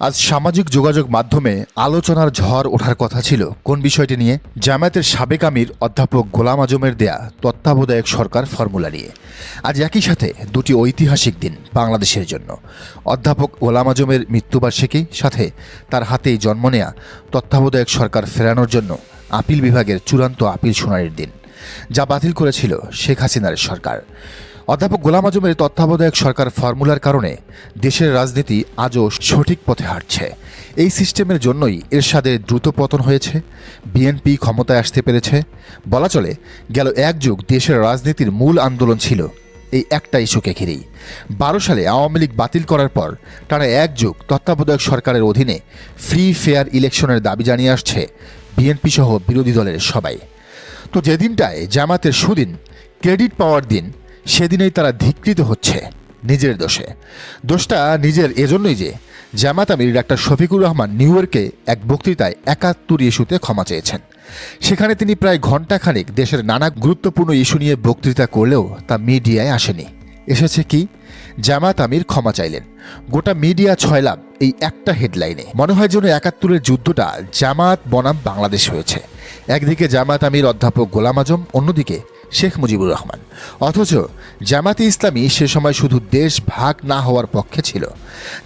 আজ সামাজিক যোগাযোগ মাধ্যমে আলোচনার ঝড় ওঠার কথা ছিল। কোন বিষয়টি নিয়ে? জামায়াতের সাবেক আমির অধ্যাপক গোলাম আজমের দেয়া তত্ত্বাবধায়ক সরকার ফর্মুলা নিয়ে। আজ একই সাথে দুটি ঐতিহাসিক দিন বাংলাদেশের জন্য। অধ্যাপক গোলাম আজমের মৃত্যুবার্ষিকী, সাথে তার হাতেই জন্ম নেয়া তত্ত্বাবধায়ক সরকার ফেরানোর জন্য আপিল বিভাগের চূড়ান্ত আপিল শুনানির দিন, যা বাতিল করেছিল শেখ হাসিনার সরকার। অধ্যাপক গোলাম আজমের তত্ত্বাবধায়ক সরকার ফর্মুলার কারণে দেশের রাজনীতি আজও সঠিক পথে হাঁটছে। এই সিস্টেমের জন্যই এরশাদের দ্রুত পতন হয়েছে, বিএনপি ক্ষমতায় আসতে পেরেছে। বলা চলে, গেল এক যুগ দেশের রাজনীতির মূল আন্দোলন ছিল এই একটা ইস্যুকে ঘিরেই। বারো সালে আওয়ামী লীগ বাতিল করার পর টানা এক যুগ তত্ত্বাবধায়ক সরকারের অধীনে ফ্রি ফেয়ার ইলেকশনের দাবি জানিয়ে আসছে বিএনপি সহ বিরোধী দলের সবাই। তো যেদিনটায় জামাতের সুদিন, ক্রেডিট পাওয়ার দিন সেদিনেই তারা ধিকৃত হচ্ছে নিজের দোষে। দোষটা নিজের এজন্যই যে জামাত আমির ডাক্তার শফিকুর রহমান নিউ ইয়র্কে এক বক্তৃতায় একাত্তর ইস্যুতে ক্ষমা চেয়েছেন। সেখানে তিনি প্রায় ঘণ্টাখানেক দেশের নানা গুরুত্বপূর্ণ ইস্যু নিয়ে বক্তৃতা করলেও তা মিডিয়ায় আসেনি। এসেছে কি? জামাত আমির ক্ষমা চাইলেন। গোটা মিডিয়া ছয়লাম এই একটা হেডলাইনে। মনে হয় যেন একাত্তরের যুদ্ধটা জামাত বনাম বাংলাদেশ হয়েছে। একদিকে জামাত আমির অধ্যাপক গোলাম আজম, অন্যদিকে শেখ মুজিবুর রহমান। অথচ জামাতে ইসলামী সে সময় শুধু দেশ ভাগ না হওয়ার পক্ষে ছিল।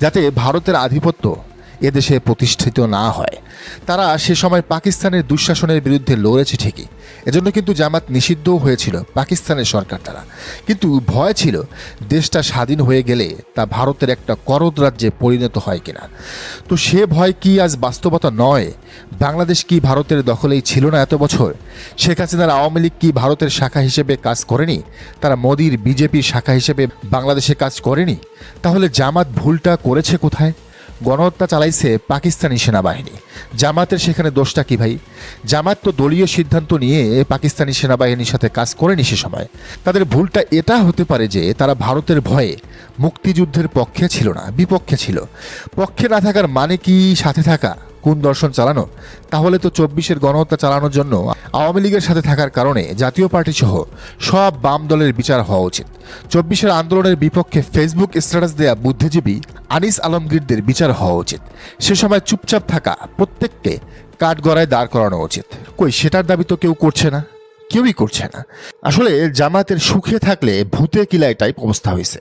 যাতে ভারতের আধিপত্য এদেশে প্রতিষ্ঠিত না হয়। তারা সে সময় পাকিস্তানের দুঃশাসনের বিরুদ্ধে লড়েছে ঠিকই। এজন্য কিন্তু জামাত নিষিদ্ধও হয়েছিল পাকিস্তানের সরকার দ্বারা। কিন্তু ভয় ছিল, দেশটা স্বাধীন হয়ে গেলে তা ভারতের একটা করদ রাজ্যে পরিণত হয় কিনা। তো সে ভয় কি আজ বাস্তবতা নয়? বাংলাদেশ কি ভারতের দখলেই ছিল না এত বছর? শেখ হাসিনার আওয়ামী লীগ কি ভারতের শাখা হিসেবে কাজ করেনি? তারা মোদির বিজেপির শাখা হিসেবে বাংলাদেশে কাজ করেনি? তাহলে জামাত ভুলটা করেছে কোথায়? গণহত্যা চালাইছে পাকিস্তানি সেনাবাহিনী। জামাতের সেখানে দোষটা কি ভাই? জামাত তো দলীয় সিদ্ধান্ত নিয়ে পাকিস্তানি সেনাবাহিনীর সাথে কাজ করেনি সে সময়। তাদের ভুলটা এটা হতে পারে যে তারা ভারতের ভয়ে মুক্তিযুদ্ধের পক্ষে ছিল না, বিপক্ষে ছিল। পক্ষে না থাকার মানে কি সাথে থাকা? কোন দর্শন চালানো? তাহলে তো চব্বিশের গণহত্যা চালানোর জন্য আওয়ামী লীগের সাথে থাকার কারণে জাতীয় পার্টি সহ সব বাম দলের বিচার হওয়া উচিত। চব্বিশের আন্দোলনের বিপক্ষে ফেসবুক স্ট্যাটাস দেয়া বুদ্ধিজীবী আনিস আলমগীরদের বিচার হওয়া উচিত। সে সময় চুপচাপ থাকা প্রত্যেককে কাঠগড়ায় দাঁড় করানো উচিত। কই, সেটার দাবি তো কেউ করছে না। কেউই করছে না। আসলে জামাতের সুখে থাকলে ভূতে কিলায় টাইপ অবস্থা হয়েছে।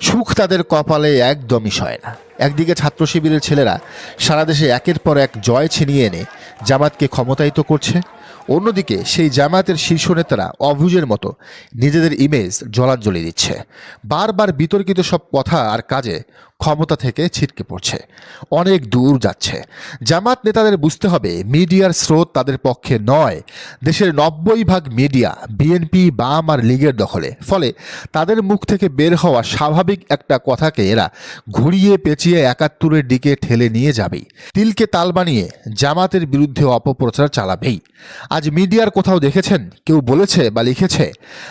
সুখ তাদের কপালে একদমই সয় না। একদিকে ছাত্র শিবিরের ছেলেরা সারা দেশে একের পর এক জয় ছিনিয়ে এনে জামাতকে ক্ষমতায়িত করছে। অন্যদিকে সেই জামায়াতের শীর্ষ নেতারা অভুজের মতো নিজেদের ইমেজ জলাঞ্জলি দিচ্ছে। বারবার বিতর্কিত সব কথা আর কাজে ক্ষমতা থেকে ছিটকে পড়ছে। অনেক দূর যাচ্ছে। জামাত নেতাদের বুঝতে হবে, মিডিয়ার স্রোত তাদের পক্ষে নয়। দেশের নব্বই ভাগ মিডিয়া বিএনপি, বাম আর লীগের দখলে। ফলে তাদের মুখ থেকে বের হওয়া স্বাভাবিক একটা কথাকে এরা ঘুরিয়ে পেঁচিয়ে একাত্তরের দিকে ঠেলে নিয়ে যাবেই। তিলকে তাল বানিয়ে জামাতের বিরুদ্ধে অপপ্রচার চালাবেই। আজ মিডিয়ার কোথাও দেখেছেন? কেউ বলেছে বা লিখেছে,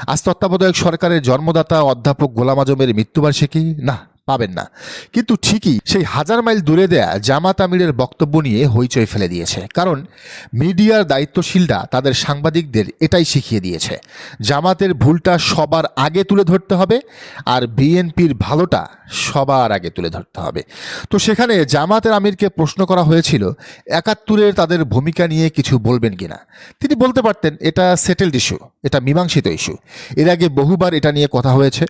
আজ তত্ত্বাবধায়ক সরকারের জন্মদাতা অধ্যাপক গোলাম আজমের মৃত্যুবার্ষিকী? না পাবেন না। কিন্তু ঠিকই সেই হাজার মাইল দূরে দেয়া জামাত আমিরের বক্তব্য নিয়ে হইচই ফেলে দিয়েছে। কারণ মিডিয়ার দায়িত্বশীলরা তাদের সাংবাদিকদের এটাই শিখিয়ে দিয়েছে। জামাতের ভুলটা সবার আগে তুলে ধরতে হবে আর বিএনপির ভালোটা সবার আগে তুলে ধরতে হবে। তো সেখানে জামাতের আমিরকে প্রশ্ন করা হয়েছিল, একাত্তরের তাদের ভূমিকা নিয়ে কিছু বলবেন কিনা? তিনি বলতে পারতেন, এটা সেটেলড ইস্যু এটা মীমাংসিত ইস্যু এর আগে বহুবার এটা নিয়ে কথা হয়েছে,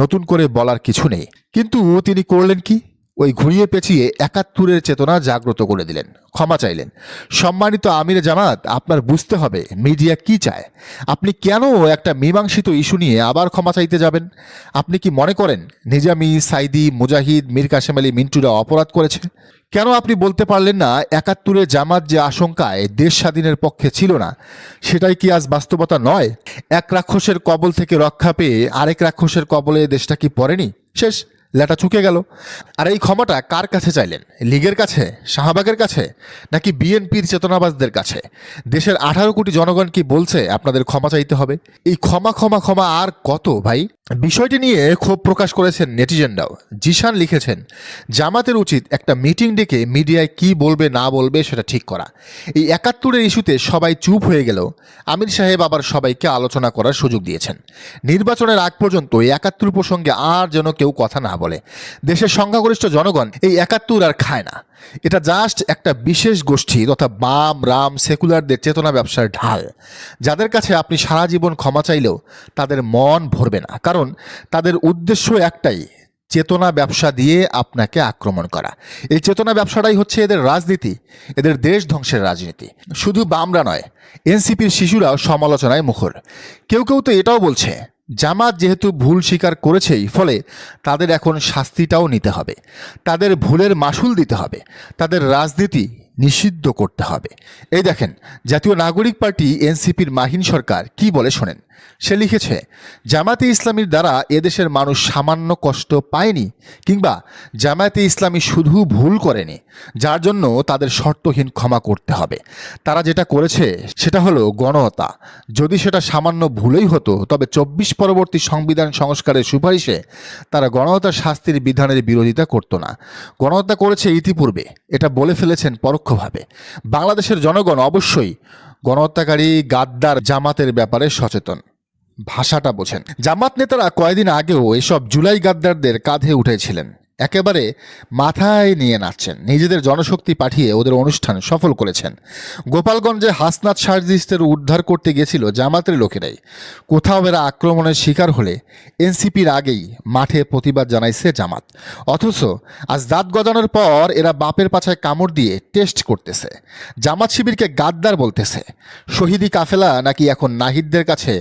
নতুন করে বলার কিছু নেই। কিন্তু তিনি করলেন কি? ওই ঘুরিয়ে পেঁচিয়ে একাত্তরের চেতনা জাগ্রত করে দিলেন। ক্ষমা চাইলেন। সম্মানিত আমির জামাত, আপনার বুঝতে হবে, মিডিয়া কি চায়। আপনি কেন একটা মীমাংসিত ইস্যু নিয়ে আবার ক্ষমা চাইতে যাবেন? আপনি কি মনে করেন, নিজামি, সাইদি, মুজাহিদ, মীর কাশেম আলী, মিন্টুরা অপরাধ করেছে? কেন আপনি বলতে পারলেন না একাত্তরে জামাত যে আশঙ্কায় দেশ স্বাধীনের পক্ষে ছিল না, সেটাই কি আজ বাস্তবতা নয়? এক রাক্ষসের কবল থেকে রক্ষা পেয়ে আরেক রাক্ষসের কবলে দেশটা কি পড়েনি? শেষ। লেটা চুকে গেল। আর এই ক্ষমাটা কার কাছে চাইলেন? লীগের কাছে? শাহবাগের কাছে? নাকি বিএনপির চেতনাবাজদের কাছে? দেশের আঠারো কোটি জনগণ কি বলছে, আপনাদের ক্ষমা চাইতে হবে? এই ক্ষমা ক্ষমা ক্ষমা আর কত ভাই? বিষয়টি নিয়ে ক্ষোভ প্রকাশ করেছেন নেটিজেনরাও। জিশান লিখেছেন, জামাতের উচিত একটা মিটিং ডেকে মিডিয়ায় কি বলবে, না বলবে সেটা ঠিক করা। এই একাত্তরের ইস্যুতে সবাই চুপ হয়ে গেল। আমির সাহেব আবার সবাইকে আলোচনা করার সুযোগ দিয়েছেন। নির্বাচনের আগ পর্যন্ত এই একাত্তর প্রসঙ্গে আর যেন কেউ কথা না বলে। দেশের সংখ্যাগরিষ্ঠ জনগণ এই একাত্তর আর খায় না। এটা জাস্ট একটা বিশেষ গোষ্ঠী তথা বাম, রাম, সেকুলারদের চেতনা ব্যবসার ঢাল। যাদের কাছে আপনি সারা জীবন ক্ষমা চাইলেও তাদের মন ভরবে না। কারণ তাদের উদ্দেশ্য একটাই, চেতনা ব্যবসা দিয়ে আপনাকে আক্রমণ করা। এই চেতনা ব্যবসাটাই হচ্ছে এদের রাজনীতি, এদের দেশ ধ্বংসের রাজনীতি। শুধু বামরা নয়, এনসিপির শিশুরাও সমালোচনায় মুখর। কেউ কেউ তো এটাও বলছে জামাত যেহেতু ভুল স্বীকার করেছেই, ফলে তাদের এখন শাস্তিটাও নিতে হবে। তাদের ভুলের মাসুল দিতে হবে। তাদের রাজনীতি নিষিদ্ধ করতে হবে। এই দেখেন, জাতীয় নাগরিক পার্টি, এনসিপির মাহিন সরকার কি বলে শোনেন? সে লিখেছে জামাতে ইসলামীর দ্বারা এদেশের মানুষ সামান্য কষ্ট পায়নি কিংবা জামায়াতে ইসলামী শুধু ভুল করেনি, যার জন্য তাদের শর্তহীন ক্ষমা করতে হবে। তারা যেটা করেছে সেটা হলো গণহত্যা। যদি সেটা সামান্য ভুলেই হতো, তবে চব্বিশ পরবর্তী সংবিধান সংস্কারের সুপারিশে তারা গণহত্যার শাস্তির বিধানের বিরোধিতা করতো না। গণহত্যা করেছে ইতিপূর্বে, এটা বলে ফেলেছেন পরোক্ষভাবে। বাংলাদেশের জনগণ অবশ্যই গণহত্যাকারী গাদ্দার জামাতের ব্যাপারে সচেতন। ভাষাটা বোঝেন। জামাত নেতারা কয়েকদিন আগেও এসব জুলাই গাদ্দারদের কাঁধে উঠেছিলেন। একেবারে মাথায় নিয়ে নাচছেন। নিজেদের জনশক্তি পাঠিয়ে ওদের অনুষ্ঠান সফল করেছেন। গোপালগঞ্জে হাসনাত সার্জিস্টের উদ্ধার করতে গেছিল জামাতের লোকেরাই। কোথাও এরা আক্রমণের শিকার হলে এনসিপির আগেই মাঠে প্রতিবাদ জানাইছে জামাত। অথচ আজ দাঁত গজানোর পর এরা বাপের পাছায় কামড় দিয়ে টেস্ট করতেছে। জামাত শিবিরকে গাদ্দার বলতেছে, শহীদি কাফেলা নাকি এখন নাহিদদের কাছে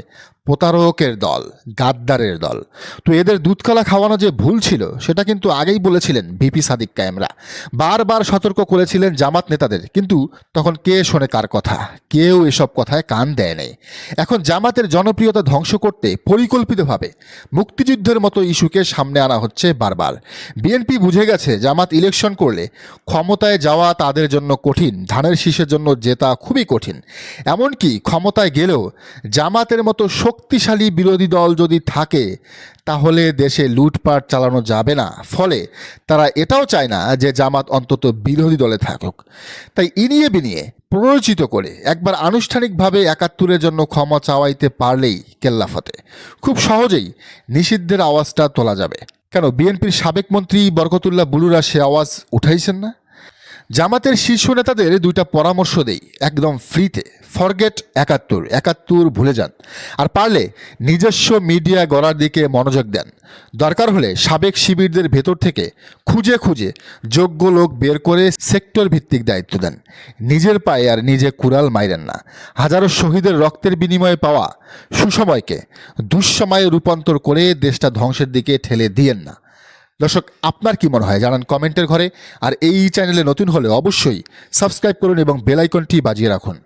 প্রতারকের দল, গাদ্দারের দল। তো এদের দুধকলা খাওয়ানো যে ভুল ছিল, সেটা কিন্তু আগেই বলেছিলেন ভিপি সাদিক কায়েমরা। বারবার সতর্ক করেছিলেন জামাত নেতাদের, কিন্তু তখন কে শোনে কার কথা? কেউ এসব কথায় কান দেয় নাই। এখন জামাতের জনপ্রিয়তা ধ্বংস করতে পরিকল্পিতভাবে মুক্তিযুদ্ধের মতো ইস্যুকে সামনে আনা হচ্ছে বারবার। বিএনপি বুঝে গেছে জামাত ইলেকশন করলে ক্ষমতায় যাওয়া তাদের জন্য কঠিন, ধানের শীষের জন্য জেতা খুবই কঠিন। এমনকি ক্ষমতায় গেলেও জামাতের মতো শক্তিশালী বিরোধী দল যদি থাকে, তাহলে দেশে লুটপাট চালানো যাবে না। ফলে তারা এটাও চায় না যে জামাত অন্তত বিরোধী দলে থাকুক। তাই ইনিয়ে বিনিয়ে প্ররোচিত করে একবার আনুষ্ঠানিকভাবে একাত্তরের জন্য ক্ষমা চাওয়াইতে পারলেই কেল্লাফতে খুব সহজেই নিষিদ্ধের আওয়াজটা তোলা যাবে। কেন, বিএনপির সাবেক মন্ত্রী বরকতুল্লাহ বুলুরা সে আওয়াজ উঠাইছেন না? জামাতের শীর্ষ নেতাদের দুইটা পরামর্শ দেই, একদম ফ্রিতে। ফরগেট একাত্তর একাত্তর ভুলে যান। আর পারলে নিজস্ব মিডিয়া গড়ার দিকে মনোযোগ দেন। দরকার হলে সাবেক শিবিরদের ভেতর থেকে খুঁজে খুঁজে যোগ্য লোক বের করে সেক্টর ভিত্তিক দায়িত্ব দেন। নিজের পায়ে আর নিজে কুড়াল মাইরেন না। হাজারো শহীদের রক্তের বিনিময়ে পাওয়া সুসময়কে দুঃসময়ে রূপান্তর করে দেশটা ধ্বংসের দিকে ঠেলে দিয়েন না। দর্শক, আপনার কি মনে হয়? জানান কমেন্টের ঘরে। আর এই চ্যানেলে নতুন হলে অবশ্যই সাবস্ক্রাইব করুন এবং বেলাইকনটি বাজিয়ে রাখুন।